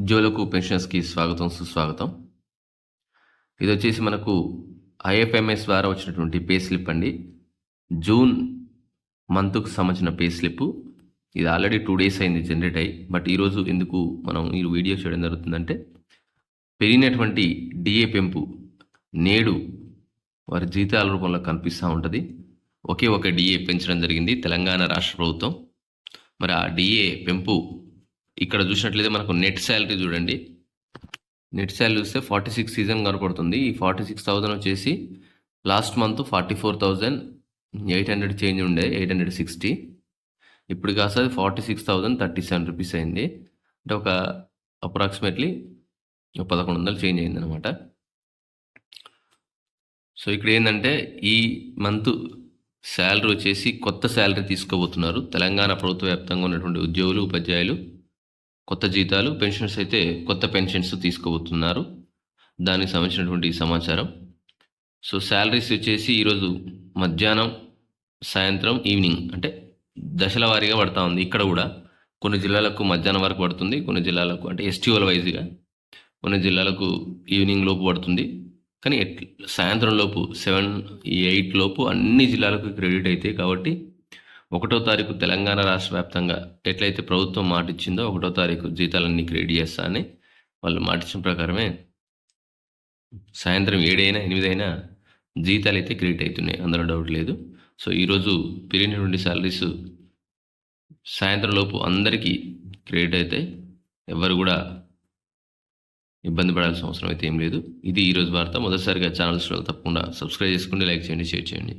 జోలకు పెన్షన్స్కి స్వాగతం సుస్వాగతం. ఇది వచ్చేసి మనకు ఐఎఫ్ఎంఎస్ ద్వారా వచ్చినటువంటి పే స్లిప్ అండి. జూన్ మంత్కు సంబంధించిన పే స్లిప్. ఇది ఆల్రెడీ టూ డేస్ అయింది జనరేట్ అయ్యి. బట్ ఈరోజు ఎందుకు మనం ఈ వీడియో చేయడం జరుగుతుందంటే పెరిగినటువంటి డిఏ పెంపు నేడు వారి జీతాల రూపంలో కనిపిస్తూ ఉంటుంది. ఒకే ఒక డిఏ పెంచడం జరిగింది తెలంగాణ రాష్ట్ర ప్రభుత్వం. మరి ఆ డిఏ పెంపు ఇక్కడ చూసినట్లయితే మనకు నెట్ శాలరీ చూడండి. నెట్ శాలరీ చూస్తే ఫార్టీ సిక్స్ సీజన్ కనపడుతుంది. ఈ ఫార్టీ సిక్స్ థౌజండ్ వచ్చేసి last month forty four thousand eight hundred change ఉండే ఎయిట్ హండ్రెడ్ సిక్స్టీ ఇప్పుడు కాస్త forty six thousand thirty seven rupees అయింది. అంటే ఒక అప్రాక్సిమేట్లీ పదకొండు వందలు చేంజ్ అయింది అనమాట సో ఇక్కడ ఏంటంటే ఈ మంత్ శాలరీ వచ్చేసి కొత్త శాలరీ తీసుకోబోతున్నారు. తెలంగాణ ప్రభుత్వ వ్యాప్తంగా ఉన్నటువంటి ఉద్యోగులు ఉపాధ్యాయులు కొత్త జీతాలు పెన్షన్స్ అయితే కొత్త పెన్షన్స్ తీసుకోబోతున్నారు. దానికి సంబంధించినటువంటి సమాచారం. సో శాలరీస్ వచ్చేసి ఈరోజు మధ్యాహ్నం సాయంత్రం ఈవినింగ్ అంటే దశల వారీగా పడతా ఉంది. ఇక్కడ కూడా కొన్ని జిల్లాలకు మధ్యాహ్నం వరకు పడుతుంది కొన్ని జిల్లాలకు అంటే ఎస్టీఓల వైజ్గా కొన్ని జిల్లాలకు ఈవినింగ్ లోపు పడుతుంది. కానీ ఎట్ సాయంత్రం లోపు సెవెన్ ఎయిట్ లోపు అన్ని జిల్లాలకు క్రెడిట్ అవుతాయి కాబట్టి ఒకటో తారీఖు తెలంగాణ రాష్ట్ర వ్యాప్తంగా ఎట్లయితే ప్రభుత్వం మాటిచ్చిందో ఒకటో తారీఖు జీతాలన్నీ క్రెడిట్ చేస్తా అని వాళ్ళు మాటిచ్చిన ప్రకారమే సాయంత్రం ఏడైనా ఎనిమిదైనా జీతాలు అయితే క్రెడిట్ అవుతున్నాయి అందులో డౌట్ లేదు. సో ఈరోజు పెరిగినటువంటి శాలరీస్ సాయంత్రం లోపు అందరికీ క్రెడిట్ అయితే ఎవరు కూడా ఇబ్బంది పడాల్సిన అవసరం అయితే ఏం లేదు. ఇది ఈరోజు వార్త. మొదటిసారిగా ఛానల్స్లో తప్పకుండా సబ్స్క్రైబ్ చేసుకోండి లైక్ చేయండి షేర్ చేయండి.